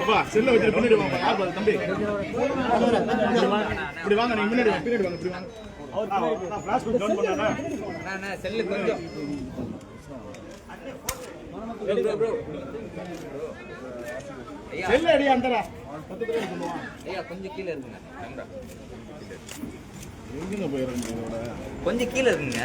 அப்பா செல்ல வச்சு பின்னாடி வாங்க யார் பாரு தம்பி இப்படி வாங்க நீங்க முன்னாடி பின்னாடி வாங்க இப்படி செல்லு கொஞ்சம் செல்ல அடி அந்தரா பத்து பேர் சொல்லுவான் ஐயா கொஞ்சம் கீழே இருக்குங்க எங்கங்க கொஞ்சம் கீழே இருக்குங்க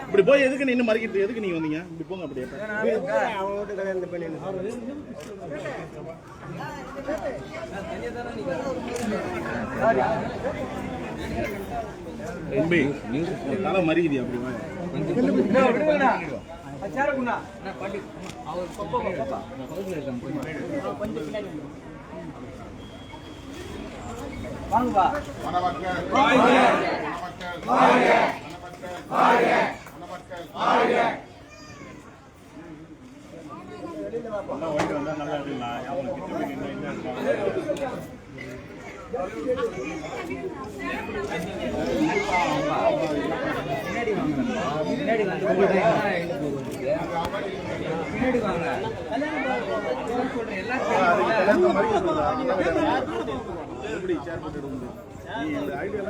இப்படி போய் எதுக்கு நின்னு மறிக்கிட்டு எதுக்கு நீங்க வந்தீங்க? இப்படி போங்க அப்படியே. தம்பி தலை மறிக்குது அப்படி அவர் பப்பா பப்பா. கொஞ்சம் என்ன இருக்காங்க பின்னாடி வாங்க. வாங்க சொல்றேன். எல்லாம் எப்படி ஷேர் பண்ணிட்டு முடியும் நீ இந்த ஐடியா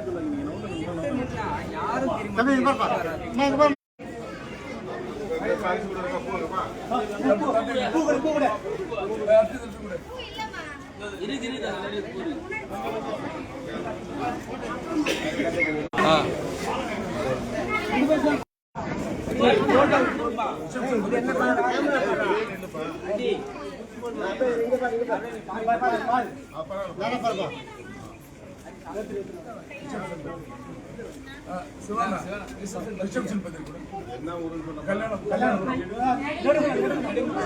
எல்லாம் சொல்லுங்க கல்யாணம் நோட்டு யாரும் தெரியுமா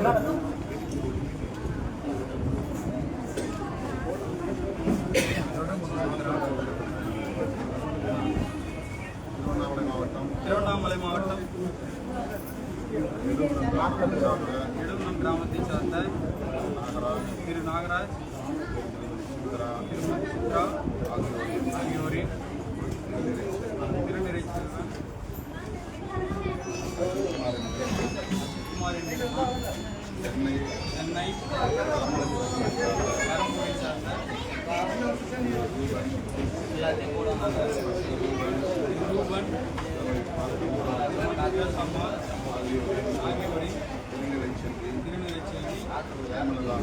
திருவண்ணாமலை இடுமணம் கிராமத்தை சார்ந்த திரு நாகராஜ் திருமதி சித்ரா ஆகியோரின் திருநிறை செல்வன் குமாரின் சென்னை சென்னை பெரம்பூரை சார்ந்த எல்லாத்தையும் கூட நாங்கள் ரூபன் ராஜேஷ் அம்மா ஆகியோரின் திருநிலை செல்வி ஜெயலலிதா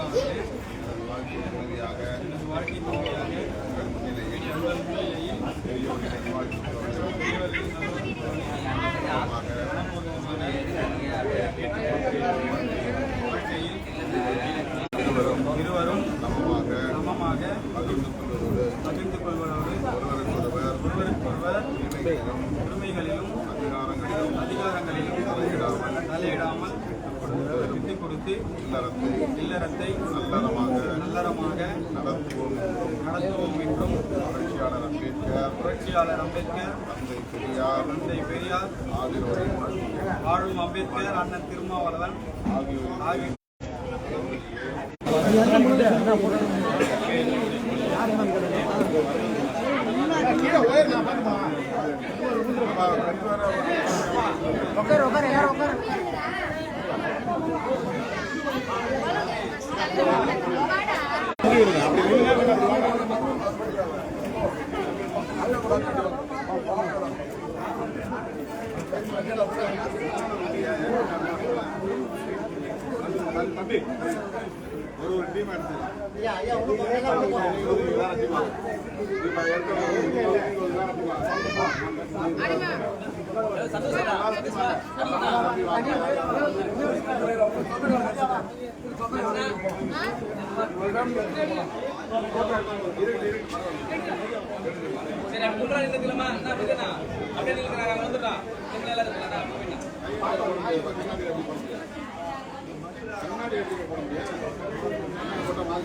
அவர்களே எனது வாழ்க்கை துணையாக எங்கள் முன்னிலையில் பெரியவர்களின் வாழ்க்கையில் இருவரும் சமமாக பகிர்ந்து கொள்வதோடு ஒருவருக்கொருவர் உரிமைகளிலும் அதிகாரங்களிலும் தலையிடாமல் தலையிடாமல் கொடுத்து இல்லறத்தை நல்லறமாக நடத்துவோம் என்றும் புரட்சியாளர் அம்பேத்கர் தந்தை பெரியார் வாழும் அம்பேத்கர் அண்ணன் திருமாவளவன் ஆகியோர் தம்பி ஒரு ஒரு டீம் எடுத்து சரி அப்ப முன்னாடி என்ன அப்படியே அப்படியே நிற்கிறாங்க வந்துடா எல்லாம் இருக்கலாம் கண்ணாடி எப்படி போட முடியாது மாதிரி